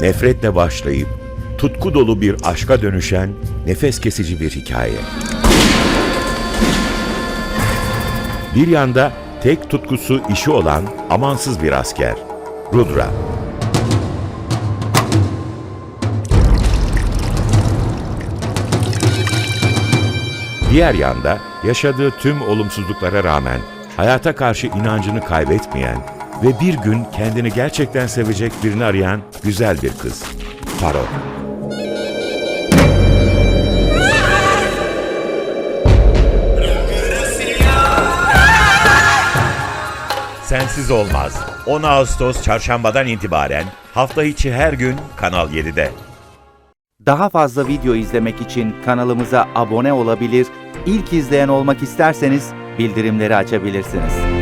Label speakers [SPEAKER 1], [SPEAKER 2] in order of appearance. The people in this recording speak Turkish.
[SPEAKER 1] nefretle başlayıp tutku dolu bir aşka dönüşen nefes kesici bir hikaye. Bir yanda tek tutkusu işi olan amansız bir asker, Rudra. Diğer yanda yaşadığı tüm olumsuzluklara rağmen hayata karşı inancını kaybetmeyen ve bir gün kendini gerçekten sevecek birini arayan güzel bir kız, Faro. Sensiz olmaz. 10 Ağustos çarşambadan itibaren hafta içi her gün Kanal 7'de.
[SPEAKER 2] Daha fazla video izlemek için kanalımıza abone olabilir, ilk izleyen olmak isterseniz bildirimleri açabilirsiniz.